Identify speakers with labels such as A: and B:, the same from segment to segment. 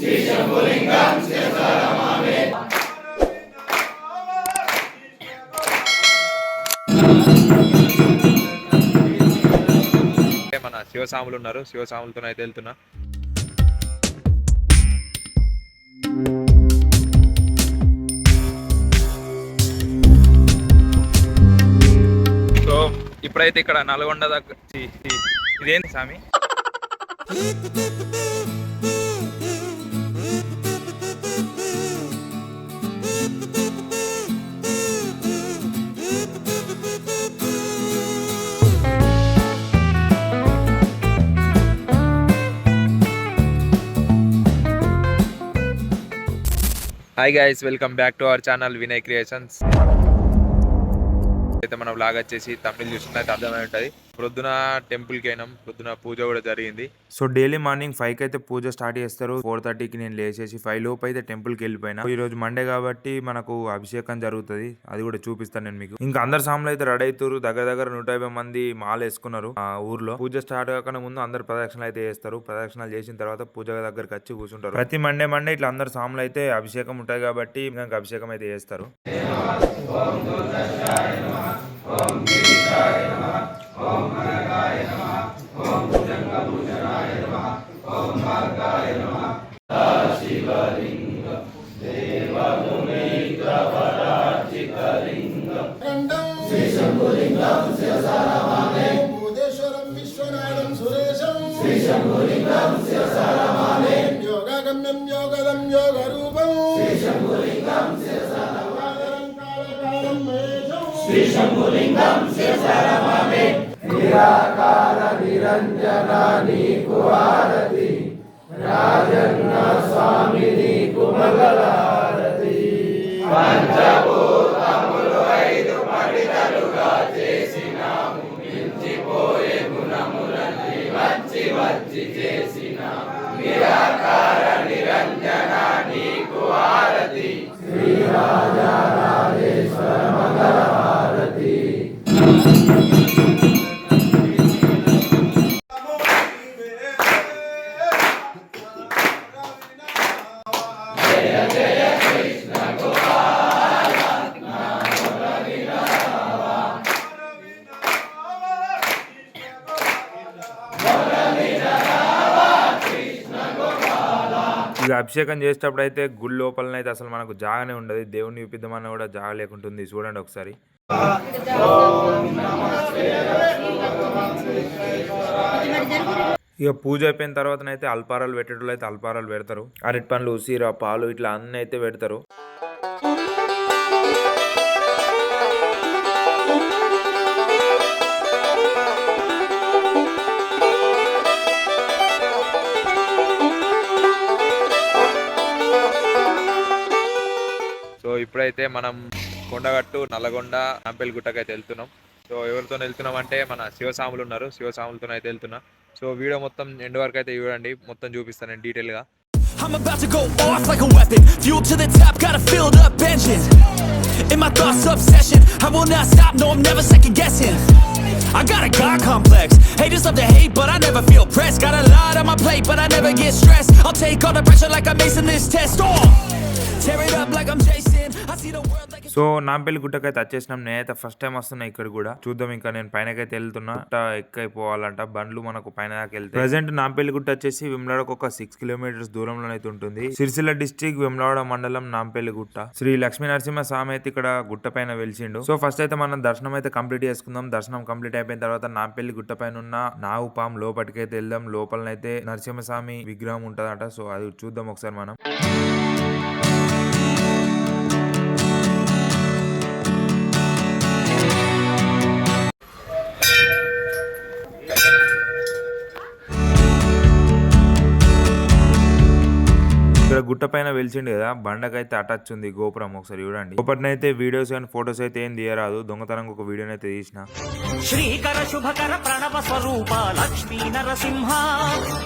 A: అంటే మన శివసాములు ఉన్నారు. శివసాములతో అయితే వెళ్తున్నా. సో ఇప్పుడైతే ఇక్కడ నల్గొండ దగ్గర ఇదేంటి స్వామి? Hi guys welcome back to our channel Vinay creations అయితే మన బ్లాగ్ వచ్చేసి తమిళ చూసినట్టు అర్థమై ఉంటుంది. ప్రొద్దున టెంపుల్కి అయినాం. ప్రొద్దున పూజ కూడా జరిగింది.
B: సో డైలీ మార్నింగ్ ఫైవ్కి అయితే పూజ స్టార్ట్ చేస్తారు. ఫోర్ థర్టీకి నేను లేచేసి ఫైవ్ లోపు అయితే టెంపుల్కి వెళ్ళిపోయినా. ఈ రోజు మండే కాబట్టి మనకు అభిషేకం జరుగుతుంది. అది కూడా చూపిస్తాను నేను మీకు. ఇంకా అందరు సాములు అయితే రెడీ అవుతారు దగ్గర దగ్గర నూట యాభై మంది మాల వేసుకున్నారు ఆ ఊర్లో. పూజ స్టార్ట్ కాకుండా ముందు అందరు ప్రదక్షిణలు అయితే చేస్తారు. ప్రదక్షిణలు చేసిన తర్వాత పూజ దగ్గరకు వచ్చి కూర్చుంటారు. ప్రతి మండే మండే ఇట్లా అందరు సాములు అయితే అభిషేకం ఉంటాయి కాబట్టి ఇంకా అభిషేకం అయితే చేస్తారు.
C: ओम गिरीशाय नमः ओम मनकाय नमः ओम भुजंगभूषणाय नमः ओम मार्गाय नमः। शिवालिंग మహేశం శ్రీశంభులింగం శివసారమాలే నిరాకార నిరంజన నీకు ఆరతి రాజన్న స్వామి నీకు మంగళహారతి పంచభూతములు
B: అభిషేకం చేసేటప్పుడు అయితే గుడి లోపలనైతే అసలు మనకు జాగానే ఉండదు. దేవుని చూపిద్దామన్నా కూడా జాగా లేకుంటుంది చూడండి ఒకసారి. ఇక పూజ అయిపోయిన తర్వాతనైతే అల్పారాలు పెట్టేటోళ్ళు అయితే అల్పారాలు పెడతారు. అరటి పండ్లు ఉసిర పాలు ఇట్లా అన్నీ అయితే పెడతారు.
A: అయితే మనం కొండగట్టు నల్లగొండ నాంపల్లి గుట్టకైతే వెళ్తున్నాం. సో ఎవరితో వెళ్తున్నాం అంటే మన శివసాములు ఉన్నారు. శివసాములతో అయితే వెళ్తున్నా. సో వీడియో మొత్తం ఎండ్ వరకు అయితే చూడండి. మొత్తం చూపిస్తాను నేను డీటెయిల్గా
D: Got a filled up engine. In my thoughts, obsession. I will not stop, no, I'm never second guessing. I got a God complex. Haters love to hate, but I never feel pressed. Got a lot on my plate, but I never get stressed. I'll take all the pressure like I'm acing this test. Oh, tear it up like I'm Jason. I see the world
B: so Nampally గుట్టకైతే వచ్చేసినాం. నేనైతే first time వస్తున్నా ఇక్కడ కూడా. చూద్దాం ఇంకా నేను పైనకైతే వెళ్తున్నా. ఎక్కైపోవాలంట. బండ్లు మనకు పైన దాకా వెళ్తాయి ప్రజెంట్ నాంపల్లి గుట్ట వచ్చేసి విమ్లాడకు ఒక సిక్స్ కిలోమీటర్స్ దూరంలో అయితే ఉంటుంది. సిరిసిల్ల డిస్టిక్ విమ్లాడ మండలం నాంపల్లి గుట్ట. శ్రీ లక్ష్మీ నరసింహ స్వామి అయితే ఇక్కడ గుట్ట పైన వెలిసిండు. సో ఫస్ట్ అయితే మనం దర్శనం అయితే కంప్లీట్ చేసుకుందాం. దర్శనం కంప్లీట్ అయిపోయిన తర్వాత నాంపల్లి గుట్ట పైన ఉన్న నావు పాం లోపటికైతే వెళ్దాం. లోపలనైతే నరసింహస్వామి విగ్రహం ఉంటదట. సో అది చూద్దాం ఒకసారి మనం. గుట్ట పైన వెలిచిండు కదా బండకైతే అటాచ్ ఉంది గోపురం ఒకసారి చూడండి. లోపటినైతే వీడియోస్ అండ్ ఫొటోస్ అయితే ఏం తీయరాదు దొంగతనం ఒక వీడియోని అయితే తీసిన.
E: శ్రీకర శుభకర ప్రణవ స్వరూప లక్ష్మీ నరసింహ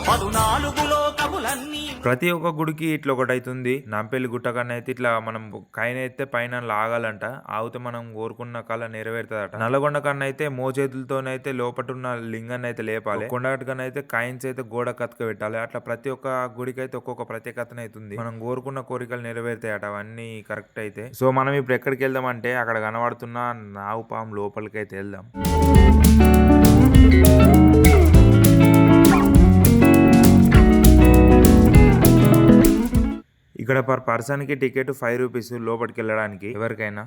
E: పదునాలుగు లోకములన్నీ.
B: ప్రతి ఒక్క గుడికి ఇట్లా ఒకటి అవుతుంది నాంపల్లి గుట్ట కన్నా అయితే ఇట్లా మనం కాయన అయితే పైన లాగాలంట. ఆగితే మనం కోరుకున్న కళ నెరవేరుతుందట. నల్లగొండ కన్నా అయితే మోచేతులతోనైతే లోపట ఉన్న లింగాన్ని అయితే లేపాలి. కొండగట్టు కన్నా అయితే కాయిన్స్ అయితే గోడ కతక పెట్టాలి. అట్లా ప్రతి ఒక్క గుడికి అయితే ఒక్కొక్క ప్రత్యేకత అవుతుంది. మనం కోరుకున్న కోరికలు నెరవేరుతాయట అవన్నీ కరెక్ట్ అయితే. సో మనం ఇప్పుడు ఎక్కడికి వెళ్దాం అంటే అక్కడ కనబడుతున్న నావు పాము లోపలికి అయితే వెళ్దాం. ఇక్కడ పర్ పర్సన్కి టికెట్ ఫైవ్ రూపీస్ లోపలికి వెళ్ళడానికి ఎవరికైనా.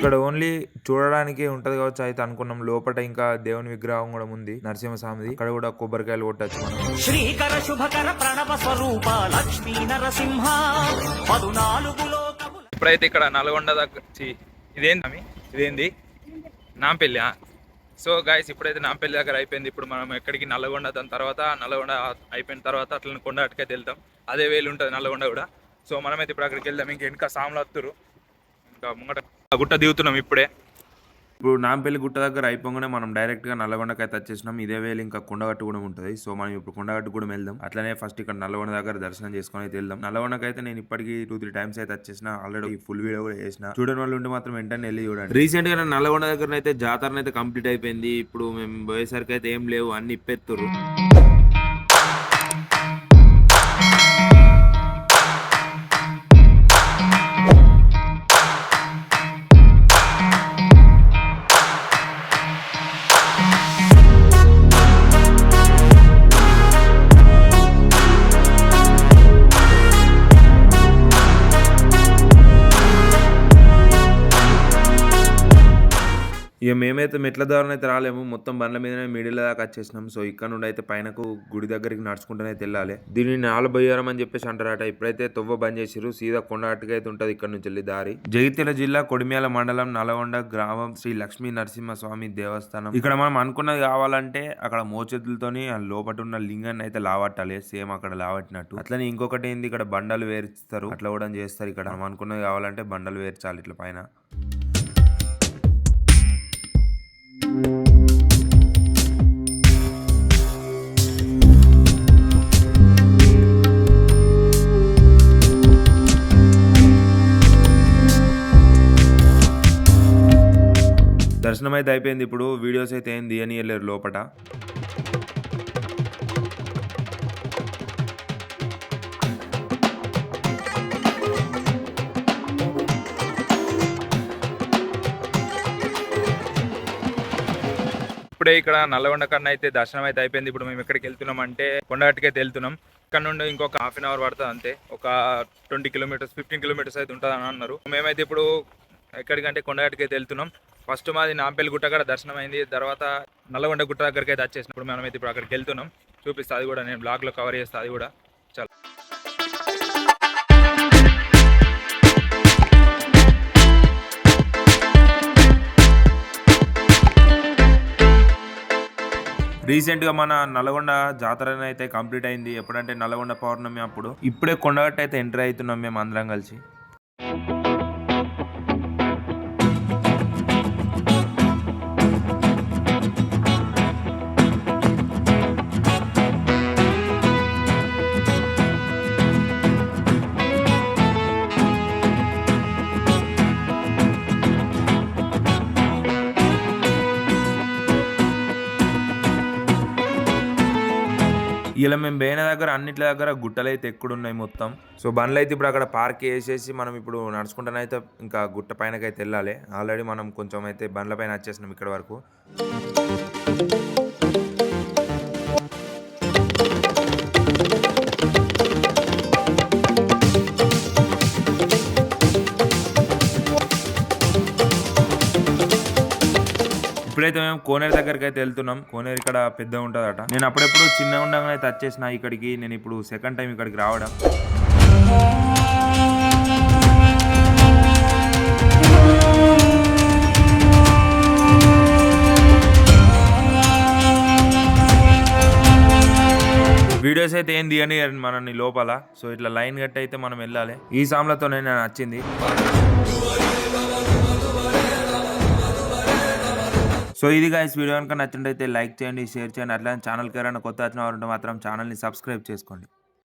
B: ఇక్కడ ఓన్లీ చూడడానికి ఉంటది కావచ్చు అయితే అనుకున్నాం. లోపల ఇంకా దేవుని విగ్రహం కూడా ఉంది నరసింహస్వామిది. ఇక్కడ కూడా కొబ్బరికాయలు కొట్టచ్చు మనం.
E: శ్రీకర శుభకర ప్రణవ స్వరూప లక్ష్మీ నరసింహ.
A: ఇప్పుడైతే ఇక్కడ నల్గొండ దగ్గర ఇదేంది స్వామి? ఇదేంది? నాంపల్లి సో గాయస్ ఇప్పుడైతే నాంపల్లి దగ్గర అయిపోయింది. ఇప్పుడు మనం ఎక్కడికి నల్లగొండ దాని తర్వాత నల్లగొండ అయిపోయిన తర్వాత అట్లా కొండ అటుకైతే వెళ్తాం అదే వేలు ఉంటుంది నల్లగొండ కూడా. సో మనమైతే ఇప్పుడు అక్కడికి వెళ్దాం. ఇంక వెనక సాములు వస్తురు ఇంకా ముంగట గుట్ట దిగుతున్నాం ఇప్పుడే.
B: ఇప్పుడు నాంపల్లి గుట్ట దగ్గర అయిపోగానే మనం డైరెక్ట్గా నల్లగొండకి అయితే వచ్చేసినాం. ఇదే వేళ ఇంకా కొండగట్టు కూడా ఉంటుంది. సో మనం ఇప్పుడు కొండగట్టు కూడా వెళ్దాం. అట్లనే ఫస్ట్ ఇక్కడ నల్లగొండ దగ్గర దర్శనం చేసుకొని అయితే వెళ్దాం. నల్లగొండకి అయితే నేను ఇప్పటికి టూ త్రీ టైమ్స్ అయితే వచ్చేసిన. ఆల్రెడీ ఫుల్ వీడియో కూడా చేసిన. చూడని వాళ్ళు ఉంటే మాత్రం వెంటనే వెళ్ళి చూడండి. రీసెంట్గా నల్లగొండ దగ్గర అయితే జాతర అయితే కంప్లీట్ అయిపోయింది. ఇప్పుడు మేము పోయేసరికి అయితే ఏం లేవు. అన్ని ఇప్పెత్తురు మేమైతే మెట్ల ద్వారా అయితే రాలేము. మొత్తం బండ్ల మీదనే మిడిల్ దాకా వచ్చేసినాం. సో ఇక్కడ నుండి అయితే పైనకు గుడి దగ్గరికి నడుచుకుంటూనే వెళ్ళాలి. దీన్ని నాలుబయ్యారం అని చెప్పేసి అంటారట. ఇప్పుడైతే తొవ్వ బంద్ చేసిరు సీదా కొండ అట్టుగా అయితే ఉంటుంది ఇక్కడ నుంచి వెళ్ళి దారి. జగిత్యాల జిల్లా కొడిమ్యాల మండలం నల్గొండ గ్రామం శ్రీ లక్ష్మీ నరసింహ స్వామి దేవస్థానం. ఇక్కడ మనం అనుకున్నది కావాలంటే అక్కడ మోచేతులతోని లోపట ఉన్న లింగాన్ని అయితే లావట్టాలి. సేమ్ అక్కడ లావట్టినట్టు. అట్లనే ఇంకొకటి ఏంది? ఇక్కడ బండలు వేరుస్తారు అట్లా కూడా చేస్తారు ఇక్కడ. మనం అనుకున్నది కావాలంటే బండలు వేర్చాలి ఇట్లా పైన. దర్శనం అయితే అయిపోయింది. ఇప్పుడు వీడియోస్ అయితే ఏం తీయనియలేరు లోపట.
A: ఇప్పుడే ఇక్కడ నల్లగొండ కన్నా అయితే దర్శనం అయితే అయిపోయింది. ఇప్పుడు మేము ఎక్కడికి వెళ్తున్నాం అంటే కొండగట్టుకైతే వెళ్తున్నాం. ఇక్కడ నుండి ఇంకొక హాఫ్ అన్ అవర్ పడుతుంది అంతే. ఒక ట్వంటీ కిలోమీటర్స్ ఫిఫ్టీన్ కిలోమీటర్స్ అయితే ఉంటుంది అని అన్నారు. మేమైతే ఇప్పుడు ఎక్కడికంటే కొండగట్టుకి అయితే వెళ్తున్నాం. ఫస్ట్ మాది నాంపల్లి గుట్ట కూడా దర్శనం అయింది తర్వాత నల్లగొండ గుట్ట దగ్గరికి అయితే వచ్చేసినప్పుడు మనమైతే ఇప్పుడు అక్కడికి వెళ్తున్నాం. చూపిస్తా అది కూడా నేను బ్లాగ్లో కవర్ చేస్తా అది కూడా. చాలా.
B: రీసెంట్గా మన నల్గొండ జాతర అయితే కంప్లీట్ అయింది. ఎప్పుడంటే నల్గొండ పౌర్ణమి అప్పుడు. ఇప్పుడే కొండగట్టు అయితే ఎంటర్ అవుతున్నాం మేము అందరం కలిసి. ఇలా మేము పోయిన దగ్గర అన్నిటి దగ్గర గుట్టలు అయితే ఎక్కడున్నాయి మొత్తం. సో బండ్లు అయితే ఇప్పుడు అక్కడ పార్క్ వేసేసి మనం ఇప్పుడు నడుచుకుంటానైతే ఇంకా గుట్ట పైనకైతే వెళ్ళాలి. ఆల్రెడీ మనం కొంచెం అయితే బండ్ల పైన వచ్చేసినాం ఇక్కడ వరకు. ఇప్పుడైతే మేము కోనేరు దగ్గరికి అయితే వెళ్తున్నాం. కోనేరు ఇక్కడ పెద్ద ఉంటుందట. నేను అప్పుడెప్పుడు చిన్న ఉండగానే అయితే వచ్చేసిన ఇక్కడికి. నేను ఇప్పుడు సెకండ్ టైం ఇక్కడికి రావడం. వీడియోస్ అయితే ఏంది అని మనని లోపల. సో ఇట్లా లైన్ గట్టి అయితే మనం వెళ్ళాలి. ఈ సామ్లతోనే నేను నచ్చింది. సో ఇది గాయస్ వీడియో కనుక నచ్చినట్టయితే లైక్ చేయండి షేర్ చేయండి. అట్లానే ఛానల్కి ఎవరైనా కొత్త వచ్చిన వారు ఉంటే మాత్రం ఛానల్ని సబ్స్క్రైబ్ చేసుకోండి.